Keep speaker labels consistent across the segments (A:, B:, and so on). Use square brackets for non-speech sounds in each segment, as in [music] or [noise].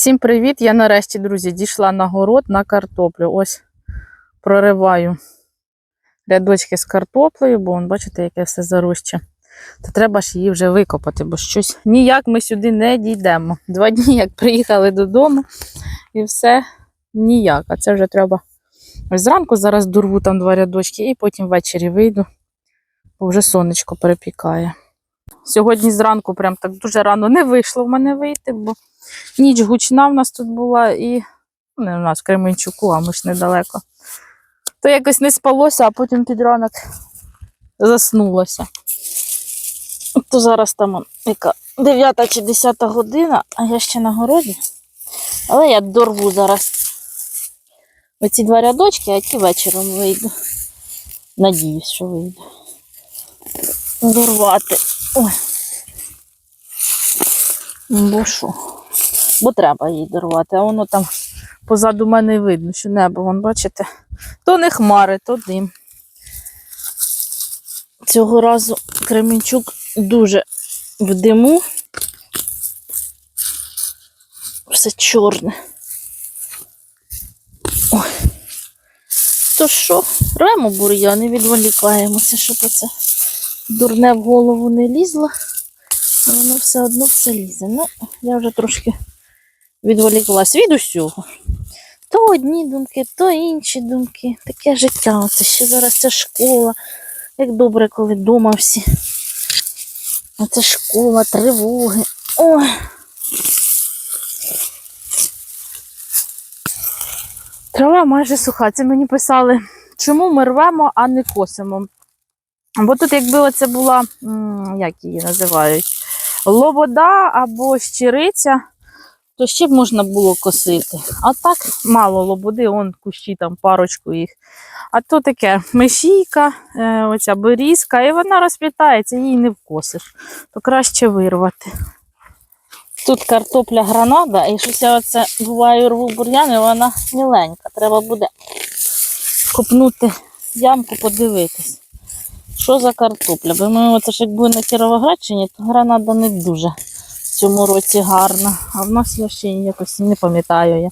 A: Всім привіт! Я нарешті, друзі, дійшла на город на картоплю. Ось прориваю рядочки з картоплею, бо вон, бачите, яке все заросте. Та треба ж її вже викопати, бо щось ніяк ми сюди не дійдемо. Два дні, як приїхали додому, і все ніяк. А це вже треба ось зранку зараз дорву там два рядочки, і потім ввечері вийду, бо вже сонечко перепікає. Сьогодні зранку прям так дуже рано не вийшло в мене вийти, бо ніч гучна в нас тут була і ну, не у нас в Кременчуку, а ми ж недалеко. То якось не спалося, а потім під ранок заснулося. То зараз там яка 9 чи 10 година, а я ще на городі. Але я дорву зараз оці два рядочки, а ті вечором вийду. Надіюсь, що вийду. Дорвати. Ой. Бо що? Бо треба їй дорвати, а воно там позаду мене видно, що небо, вон, бачите, то не хмари, то дим. Цього разу Кременчук дуже в диму. Все чорне. Ой. То що, ремо бур'яни, відволікаємося, щоб оце дурне в голову не лізло. А Воно все одно все лізе. Ну, я вже трошки відволіклась від усього. То одні думки, то інші думки. Таке життя. Оце ще зараз ця школа. Як добре, коли вдома всі. Оце школа, тривоги. Ой. Трава майже суха. Це мені писали, чому ми рвемо, а не косимо. Бо тут, якби оце була, як її називають, лобода або щириця, то ще б можна було косити. А так мало лободи, он кущі там парочку їх. А то таке мешійка, е, оця берізка, і вона розплітається, її не вкосиш. То краще вирвати. Тут картопля гранада, і щось я оце буваю рву бур'яни, вона міленька. Треба буде копнути ямку, подивитись. Що за картопля? Бо ми оце ж якби на Кіровоградщині, то гранада не дуже в цьому році гарна. А в нас я ще якось не пам'ятаю. Я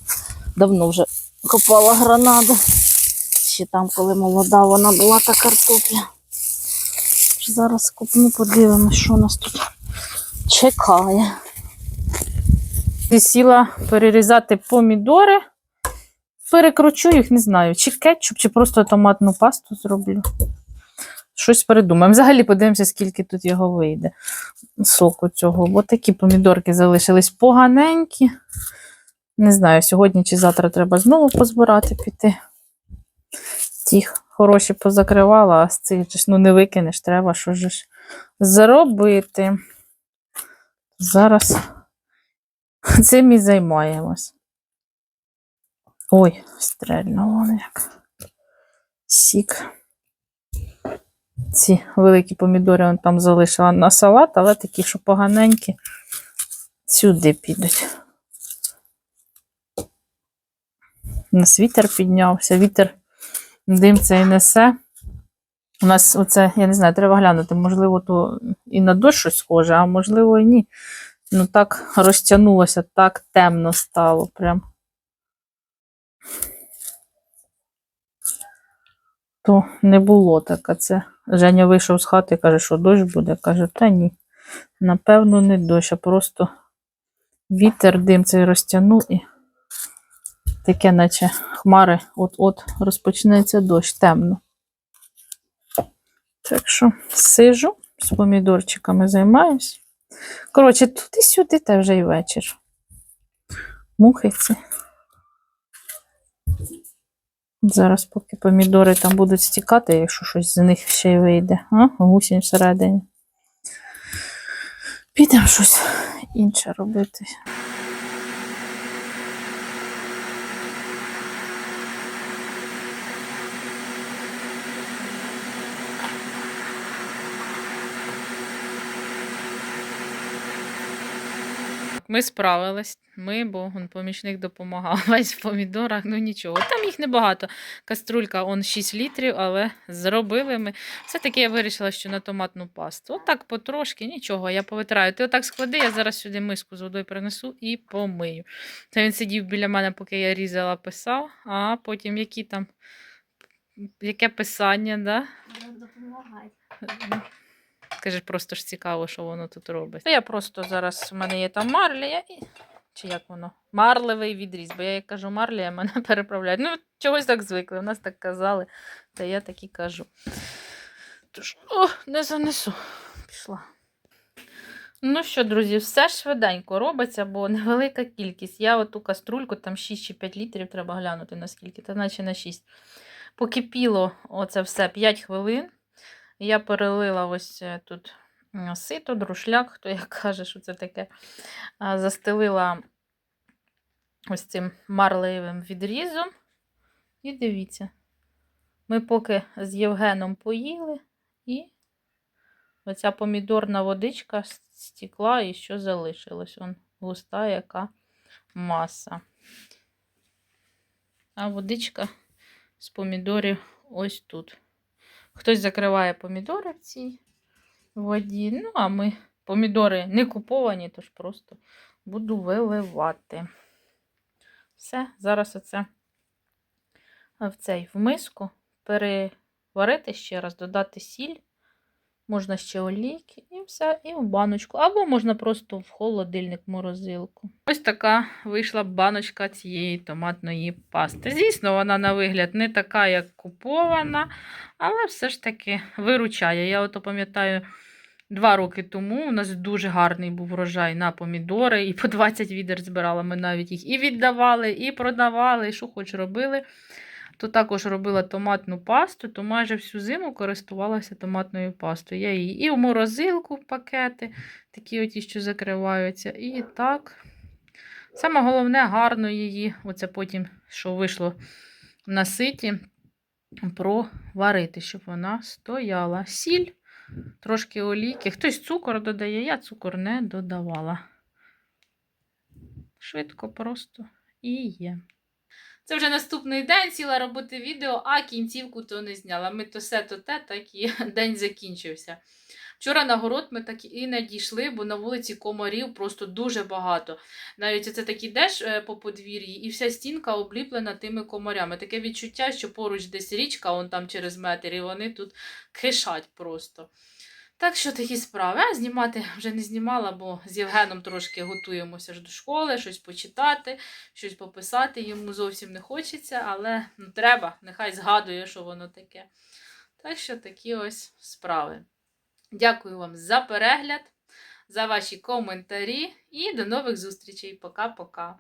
A: давно вже копала гранаду. Ще там, коли молода, вона була та картопля. Зараз купну, подивимось, що нас тут чекає. Сіла перерізати помідори. Перекручу їх, не знаю, чи кетчуп, чи просто томатну пасту зроблю. Щось придумаємо. Взагалі подивимося, скільки тут його вийде. Соку цього. Бо такі помідорки залишились поганенькі. Не знаю, сьогодні чи завтра треба знову позбирати піти. Ті хороші позакривала, а з цих ну, не викинеш, треба що ж зробити. Зараз цим і займаємось. Ой, стрельнуло як. Сік. Ці великі помідори он там залишила на салат, але такі, що поганенькі, сюди підуть. У нас вітер піднявся, вітер дим цей несе. У нас оце, я не знаю, треба глянути, можливо, то і на дощ щось схоже, а можливо і ні. Ну так розтягнулося, так темно стало прям. То не було так, а це Женя вийшов з хати і каже, що дощ буде. Каже, та ні. Напевно, не дощ, а просто вітер, дим цей розтягнув і таке, наче хмари от-от розпочнеться дощ, темно. Так що сижу, з помідорчиками займаюсь. Коротше, туди-сюди та вже й вечір. Мухи ці. Зараз, поки помідори там будуть стікати, якщо щось з них ще й вийде. А? Гусінь всередині. Підемо щось інше робити. Ми справились. Ми, бо он, помічник допомагав [laughs] весь в помідорах, ну нічого. Там їх небагато. Каструлька он 6 літрів, але зробили ми. Все-таки я вирішила, що на томатну пасту. Отак потрошки, нічого, я повитираю. Ти отак склади, я зараз сюди миску з водою принесу і помию. Та він сидів біля мене, поки я різала, писав, а потім які там. Яке писання, да?
B: Допомагай.
A: Скажи, просто ж цікаво, що воно тут робить. Я просто зараз в мене є там марлія. І... Чи як воно? Марливий відріз, бо я як кажу марлія, мене [laughs] переправляють. Ну, чогось так звикли, у нас так казали, та я так і кажу. Тож, о, не занесу. Пішла. Ну що, друзі, все швиденько робиться, бо невелика кількість. Я оту каструльку, там 6 чи 5 літрів, треба глянути наскільки, та наче на 6. Покипіло оце все 5 хвилин. Я перелила ось е, тут сито, друшляк, хто як [laughs] каже, що це таке. Застелила ось цим марливим відрізом. І дивіться, ми поки з Євгеном поїли, і оця помідорна водичка стекла і що залишилось. Он густа яка маса. А водичка з помідорів ось тут. Хтось закриває помідори в цій воді. Ну, а ми помідори не куповані, тож просто буду виливати. Все, зараз оце в цей в миску переварити ще раз, додати сіль. Можна ще олійки і все, і в баночку. Або можна просто в холодильник морозилку. Ось така вийшла баночка цієї томатної пасти. Звісно, вона на вигляд не така, як купована, але все ж таки виручає. Я ото пам'ятаю, два роки тому у нас дуже гарний був врожай на помідори, і по 20 відер збирала. Ми навіть їх і віддавали, і продавали, і що хоч робили. То також робила томатну пасту, то майже всю зиму користувалася томатною пастою. Я її і в морозилку в пакети, такі оті, що закриваються, і так. Саме головне, гарно її, оце потім, що вийшло на ситі, проварити, щоб вона стояла. Сіль, трошки олійки. Хтось цукор додає, я цукор не додавала. Швидко просто і є. Це вже наступний день, сіла робити відео, а кінцівку то не зняла. Ми то все, то те, так і [laughs] день закінчився. Вчора на город ми так і не дійшли, бо на вулиці комарів просто дуже багато. Навіть це так ідеш е, по подвір'ї, і вся стінка обліплена тими комарями. Таке відчуття, що поруч десь річка, он там через метр, і вони тут кишать просто. Так що такі справи. А знімати вже не знімала, бо з Євгеном трошки готуємося ж до школи, щось почитати, щось пописати. Йому зовсім не хочеться, але ну, треба, нехай згадує, що воно таке. Так що такі ось справи. Дякую вам за перегляд, за ваші коментарі і до нових зустрічей. Пока-пока.